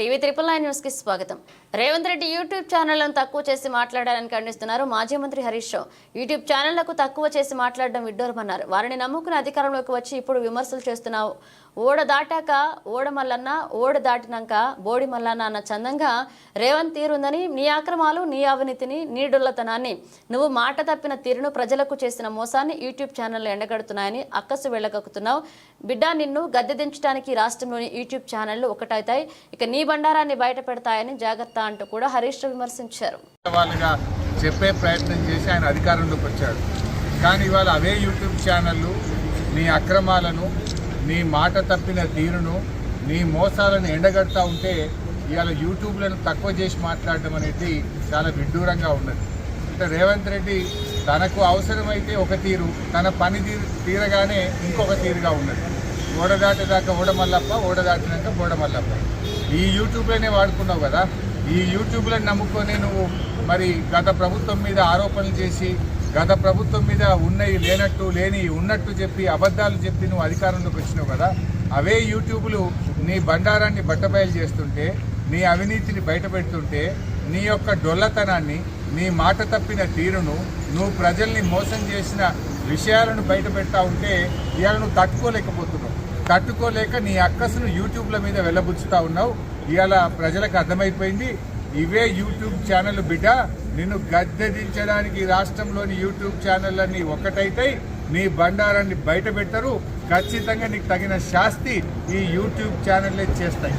TV triple nine న్యూస్కి స్వాగతం. Revanth Reddy YouTube ఛానళ్ళను తక్కువ చేసి మాట్లాడాలని ఖండిస్తున్నారు మాజీ మంత్రి హరీష్ రావు. యూట్యూబ్ ఛానళ్ళకు తక్కువ చేసి మాట్లాడడం విడ్డూరమన్నారు. వారిని నమ్ముకుని అధికారంలోకి వచ్చి ఇప్పుడు విమర్శలు చేస్తున్నావు. ఓడ దాటాక ఓడ మల్లన్న ఓడ దాటినాక బోడి మల్లన్న అన్న చందంగా రేవంత్ తీరుందని నీ అక్రమాలు నీ అవినీతిని నీ డొల్లతనాన్ని నువ్వు మాట తప్పిన తీరును ప్రజలకు చేసిన మోసాన్ని యూట్యూబ్ ఛానళ్ళు ఎండగడుతున్నాయని అక్కసు వెళ్ళగక్కుతున్నావు. బిడ్డ నిన్ను గద్దె దించడానికి రాష్ట్రంలోని యూట్యూబ్ ఛానళ్ళు ఒకటవుతాయి ఇక నీ బండారాన్ని బయట పెడతాయని జాగ్రత్త అంటూ కూడా హరీష్ విమర్శించారు. వాళ్ళుగా చెప్పే ప్రయత్నం చేసి ఆయన అధికారంలోకి వచ్చాడు. కానీ ఇవాళ అవే యూట్యూబ్ ఛానళ్ళు నీ అక్రమాలను నీ మాట తప్పిన తీరును నీ మోసాలను ఎండగడతా ఉంటే ఇవాళ యూట్యూబ్లను తక్కువ చేసి మాట్లాడడం అనేది చాలా విడ్డూరంగా ఉన్నది. అంటే రేవంత్ రెడ్డి తనకు అవసరమైతే ఒక తీరు తన పని తీరు తీరగానే ఇంకొక తీరుగా ఉన్నది. ఓడదాటేదాకా ఓడమల్లప్ప ఓడదాటినాక ఓడమల్లప్ప. ఈ యూట్యూబ్లోనే వాడుకున్నావు కదా? ఈ యూట్యూబ్లను నమ్ముకొని నువ్వు మరి గత ప్రభుత్వం మీద ఆరోపణలు చేసి గత ప్రభుత్వం మీద ఉన్నవి లేనట్టు లేని ఉన్నట్టు చెప్పి అబద్ధాలు చెప్పి నువ్వు అధికారంలోకి వచ్చినావు కదా? అవే యూట్యూబ్లు నీ బండారాన్ని బట్టబయలు చేస్తుంటే నీ అవినీతిని బయటపెడుతుంటే నీ యొక్క డొల్లతనాన్ని నీ మాట తప్పిన తీరును నువ్వు ప్రజల్ని మోసం చేసిన విషయాలను బయట పెడతా ఉంటే ఇవాళ నువ్వు తట్టుకోలేకపోతున్నావు. తట్టుకోలేక నీ అక్కసును యూట్యూబ్ల మీద వెళ్ళబుచ్చుతా ఉన్నావు. ఇవాళ ప్రజలకు అర్థమైపోయింది. ఇవే యూట్యూబ్ ఛానల్ బిడ్డ. నిన్ను గద్దెదించడానికి రాష్ట్రంలోని యూట్యూబ్ ఛానళ్ళన్నీ ఒకటైతే నీ బండారాన్ని బయట పెట్టరు ఖచ్చితంగా నీకు తగిన శాస్తి ఈ యూట్యూబ్ ఛానళ్ళే చేస్తాయి.